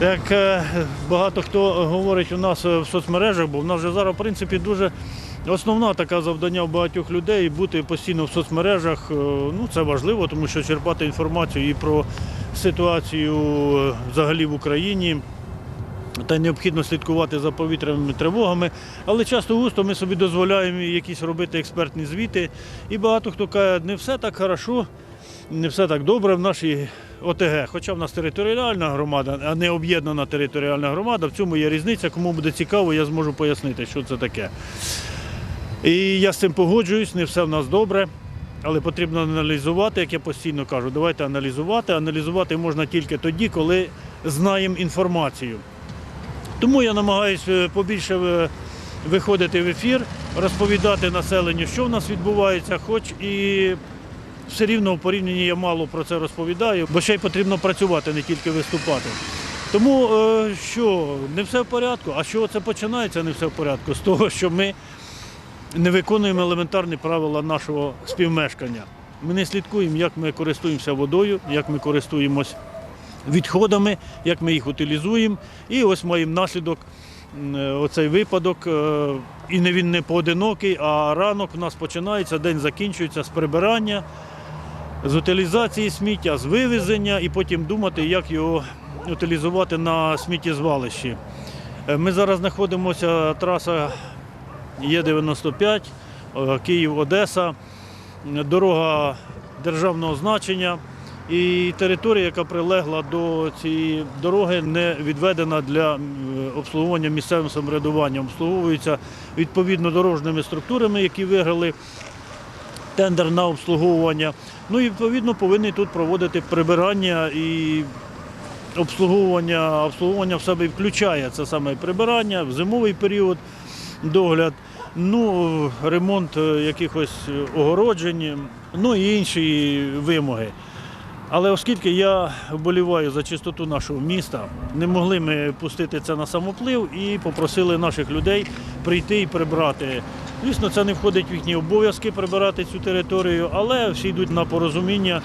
Як е, багато хто говорить у нас е, в соцмережах, бо в нас вже зараз, в принципі, дуже основна така завдання в багатьох людей бути постійно в соцмережах. Е, Ну, це важливо, тому що черпати інформацію і про ситуацію взагалі в Україні. Та необхідно слідкувати за повітряними тривогами, але часто густо ми собі дозволяємо якісь робити експертні звіти. І багато хто каже, не все так хорошо, не все так добре в нашій ОТГ. Хоча в нас територіальна громада, а не об'єднана територіальна громада. В цьому є різниця. Кому буде цікаво, я зможу пояснити, що це таке. І я з цим погоджуюсь, не все в нас добре. Але потрібно аналізувати, як я постійно кажу, давайте аналізувати. Аналізувати можна тільки тоді, коли знаємо інформацію. Тому я намагаюся побільше е, виходити в ефір, розповідати населенню, що в нас відбувається, хоч і все рівно в порівнянні я мало про це розповідаю, бо ще й потрібно працювати, не тільки виступати. Тому е, що не все в порядку, а що це починається не все в порядку? З того, що ми не виконуємо елементарні правила нашого співмешкання. Ми не слідкуємо, як ми користуємося водою, як ми користуємось відходами, як ми їх утилізуємо. І ось маємо наслідок е, оцей випадок. е, І не він не поодинокий, а ранок у нас починається, день закінчується з прибирання, з утилізації сміття, з вивезення і потім думати, як його утилізувати на сміттєзвалищі. Е, Ми зараз знаходимося траса Є95, е, Київ-Одеса, дорога державного значення. І територія, яка прилегла до цієї дороги, не відведена для обслуговування місцевим самоврядуванням. Обслуговується відповідно дорожніми структурами, які виграли тендер на обслуговування. Ну і відповідно повинні тут проводити прибирання і обслуговування. Обслуговування в себе включає це саме прибирання в зимовий період, догляд. Ну, ремонт е, якихось огороджень, ну і інші вимоги. Але оскільки я вболіваю за чистоту нашого міста, не могли ми пустити це на самоплив і попросили наших людей прийти і прибрати. Звісно, це не входить в їхні обов'язки прибирати цю територію, але всі йдуть на порозуміння.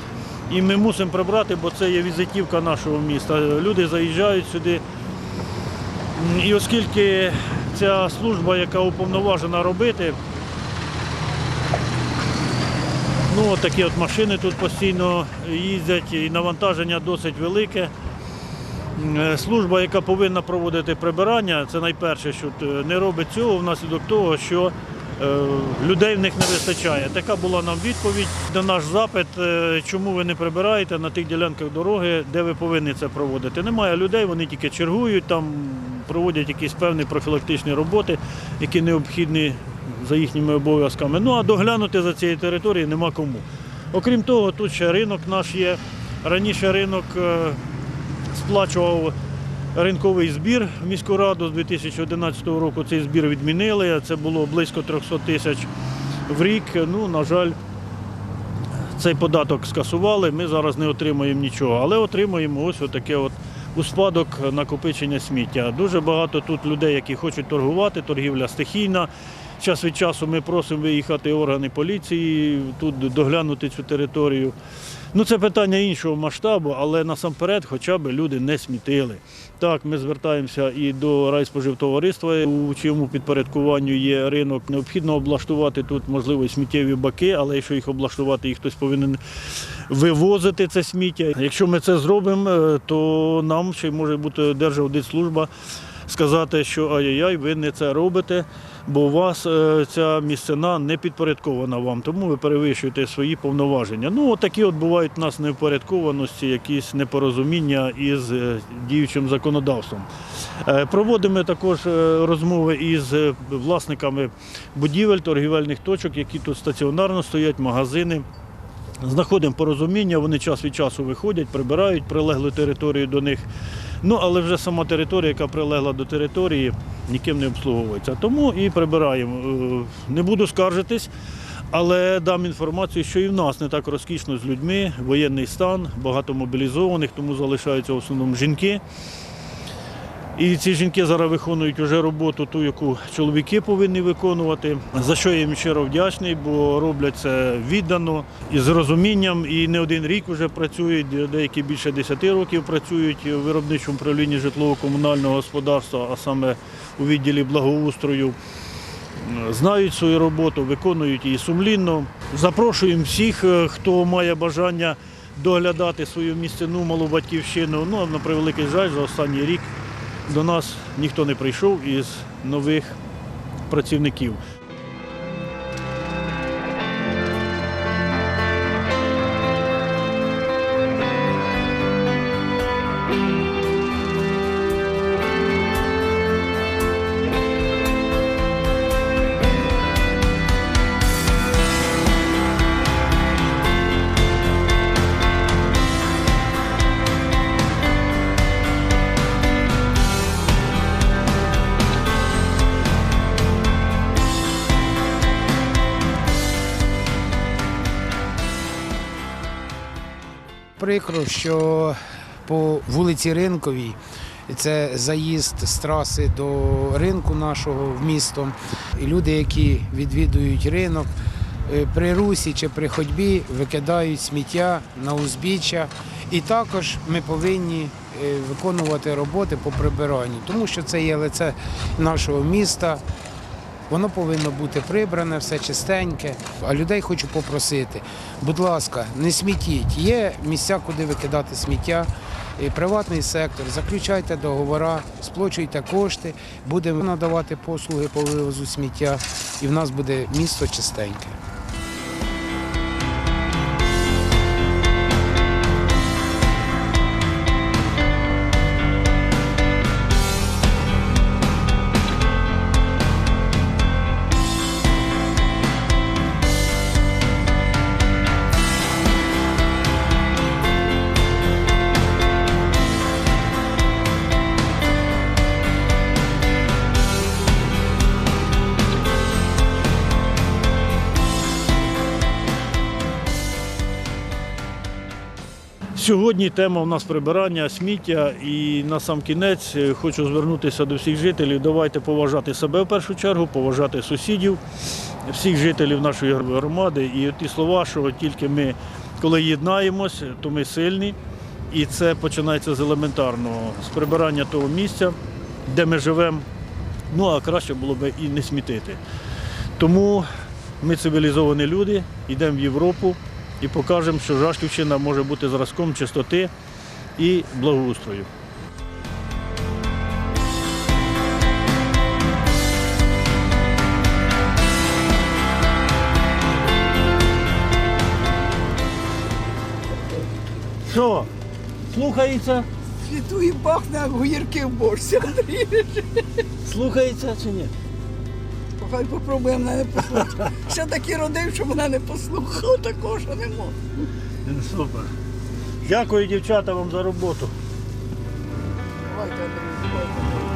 І ми мусимо прибрати, бо це є візитівка нашого міста. Люди заїжджають сюди. І оскільки ця служба, яка уповноважена робити, Ну, от такі от машини тут постійно їздять, і навантаження досить велике. Е, Служба, яка повинна проводити прибирання, це найперше, що не робить цього внаслідок того, що людей в них не вистачає. Така була нам відповідь на наш запит, е, чому ви не прибираєте на тих ділянках дороги, де ви повинні це проводити. Немає людей, вони тільки чергують, там проводять якісь певні профілактичні роботи, які необхідні за їхніми обов'язками. Ну а доглянути за цією територією нема кому. Окрім того, тут ще ринок наш є. Раніше ринок е, сплачував ринковий збір в міську раду з 2011 року. Цей збір відмінили. Це було близько 300 тисяч в рік. Ну, на жаль, цей податок скасували. Ми зараз не отримуємо нічого, але отримуємо ось таке от. У спадок накопичення сміття. Дуже багато тут людей, які хочуть торгувати, торгівля стихійна. Час від часу ми просимо виїхати органи поліції, тут доглянути цю територію. Ну, це питання іншого масштабу, але насамперед хоча б люди не смітили. Так, ми звертаємося і до райспоживтовариства, у чому підпорядкуванню є ринок. Необхідно облаштувати тут, можливо, сміттєві баки, але якщо їх облаштувати, їх хтось повинен вивозити це сміття. Якщо ми це зробимо, е, то нам ще може бути Держаудитслужба сказати, що ай-яй-яй, ви не це робите, бо у вас е, ця місцина не підпорядкована вам, тому ви перевищуєте свої повноваження. Ну, такі от бувають у нас невпорядкованості, якісь непорозуміння із е, діючим законодавством. Е, Проводимо також розмови із власниками будівель, торгівельних точок, які тут стаціонарно стоять, магазини. Знаходимо порозуміння, вони час від часу виходять, прибирають прилеглу територію до них. Ну, але вже сама територія, яка прилегла до території, ніким не обслуговується. Тому і прибираємо. Е, Не буду скаржитись, але дам інформацію, що і в нас не так розкішно з людьми, воєнний стан, багато мобілізованих, тому залишаються в основному жінки. І ці жінки зараз виконують вже роботу, ту, яку чоловіки повинні виконувати. За що я їм щиро вдячний, бо роблять це віддано і з розумінням. І не один рік вже працюють, деякі більше 10 років працюють у виробничому управлінні житлово-комунального господарства, а саме у відділі благоустрою. Знають свою роботу, виконують її сумлінно. Запрошуємо всіх, е, хто має бажання доглядати свою місцину малу батьківщину. Ну, на превеликий жаль, за останній рік до нас ніхто не прийшов із нових працівників. Прикро, що по вулиці Ринковій, це заїзд з траси до ринку нашого в місто. І люди, які відвідують ринок, е, при русі чи при ходьбі викидають сміття на узбіччя. І також ми повинні е, виконувати роботи по прибиранню, тому що це є лице нашого міста. Воно повинно бути прибране, все чистеньке. А людей хочу попросити, будь ласка, не смітіть. Є місця, куди викидати сміття. І Приватний сектор, заключайте договори, сплачуйте кошти, будемо надавати послуги по вивозу сміття, і в нас буде місто чистеньке. Сьогодні тема у нас прибирання, сміття. І на сам кінець е, хочу звернутися до всіх жителів. Давайте поважати себе в першу чергу, поважати сусідів, всіх жителів нашої громади. І ті слова, що тільки ми, коли єднаємось, то ми сильні. І це починається з елементарного, з прибирання того місця, де ми живемо. Ну а краще було б і не смітити. Тому ми цивілізовані люди, йдемо в Європу і покажемо, що Жашківщина може бути зразком чистоти і благоустрою. Що, слухається? Світує пахне, як гуїрки в борщі, Андрій. Слухається чи ні? Хай попробує мене не послухати. Ще таки родив, що мене не послухав, такого що не можна. Супер. Дякую, дівчата, вам за роботу. Давайте, Андрій, давайте.